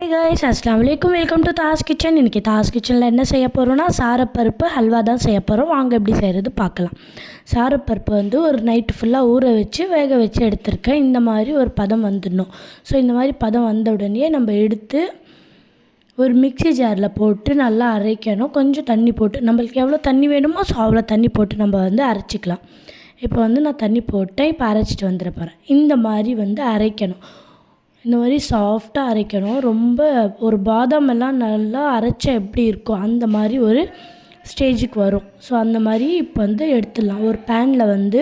Hey guys அஸ்லாம் வலைக்கும் welcome to Das kitchen இன்றைக்கி தாஸ் கிச்சனில் என்ன செய்ய போகிறோன்னா சாரப்பருப்பு ஹல்வா தான் செய்ய போகிறோம் வாங்க எப்படி செய்கிறது பார்க்கலாம். சாரப்பருப்பு வந்து ஒரு நைட்டு ஃபுல்லாக ஊற வச்சு வேக வச்சு எடுத்திருக்கேன். இந்த மாதிரி ஒரு பதம் வந்துடணும். ஸோ இந்த மாதிரி பதம் வந்த உடனே நம்ம எடுத்து ஒரு மிக்ஸி ஜாரில் போட்டு நல்லா அரைக்கணும். கொஞ்சம் தண்ணி போட்டு நம்மளுக்கு எவ்வளோ தண்ணி வேணுமோ ஸோ அவ்வளோ தண்ணி போட்டு நம்ம வந்து அரைச்சிக்கலாம். இப்போ வந்து நான் தண்ணி போட்டேன். இப்போ அரைச்சிட்டு வந்துட போகிறேன் இந்த மாதிரி வந்து அரைக்கணும். இந்த மாதிரி சாஃப்டாக அரைக்கணும். ரொம்ப ஒரு பாதாம் எல்லாம் நல்லா அரைச்சா எப்படி இருக்கும்? அந்த மாதிரி ஒரு ஸ்டேஜுக்கு வரும். ஸோ அந்த மாதிரி இப்போ வந்து எடுத்துடலாம். ஒரு பேனில் வந்து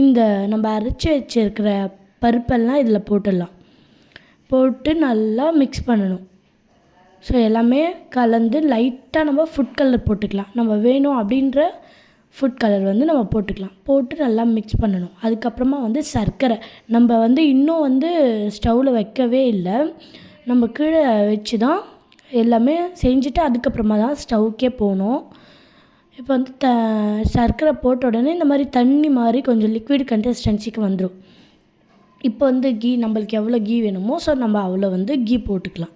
இந்த நம்ம அரைச்சி வச்சிருக்கிற பருப்பெல்லாம் இதில் போட்டுடலாம். போட்டு நல்லா மிக்ஸ் பண்ணணும். ஸோ எல்லாமே கலந்து லைட்டாக நம்ம ஃபுட் கலர் போட்டுக்கலாம். நம்ம வேணும் அப்படின்ற ஃபுட் கலர் வந்து நம்ம போட்டுக்கலாம். போட்டு நல்லா மிக்ஸ் பண்ணணும். அதுக்கப்புறமா வந்து சர்க்கரை. நம்ம வந்து இன்னும் வந்து ஸ்டவ்வில் வைக்கவே இல்லை. நம்ம கீழே வச்சு தான் எல்லாமே செஞ்சுட்டு அதுக்கப்புறமா தான் ஸ்டவ்க்கே போகணும். இப்போ வந்து த சர்க்கரை போட்ட உடனே இந்த மாதிரி தண்ணி மாதிரி கொஞ்சம் லிக்விட் கன்சிஸ்டன்சிக்கு வந்துடும் இப்போ வந்து கீ நம்மளுக்கு எவ்வளோ கீ வேணுமோ ஸோ நம்ம அவ்வளோ வந்து கீ போட்டுக்கலாம்.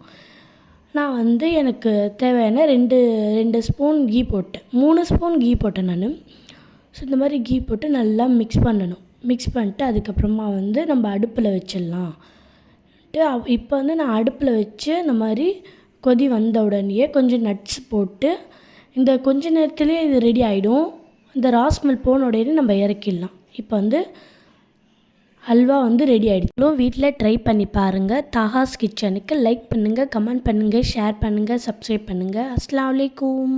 நான் வந்து எனக்கு தேவையான ரெண்டு ரெண்டு ஸ்பூன் கீ போட்டேன் மூணு ஸ்பூன் கீ போட்டேன் நான். ஸோ இந்த மாதிரி கீ போட்டு நல்லா மிக்ஸ் பண்ணணும். மிக்ஸ் பண்ணிட்டு அதுக்கப்புறமா வந்து நம்ம அடுப்பில் வச்சிடலாம். இப்போ வந்து நான் அடுப்பில் வச்சு இந்த மாதிரி கொதி வந்த உடனேயே கொஞ்சம் நட்ஸ் போட்டு இந்த கொஞ்ச நேரத்துலேயே இது ரெடி ஆகிடும் இந்த ராஸ்மெல் போன உடனே நம்ம இறக்கிடலாம். இப்போ வந்து ஹல்வா வந்து ரெடி ஆகிடுச்சு வீட்டில் ட்ரை பண்ணி பாருங்கள் தாஹாஸ் கிச்சனுக்கு லைக் பண்ணுங்கள் கமெண்ட் பண்ணுங்கள் ஷேர் பண்ணுங்கள் சப்ஸ்கிரைப் பண்ணுங்கள் அஸ்லாம் வலைக்கும்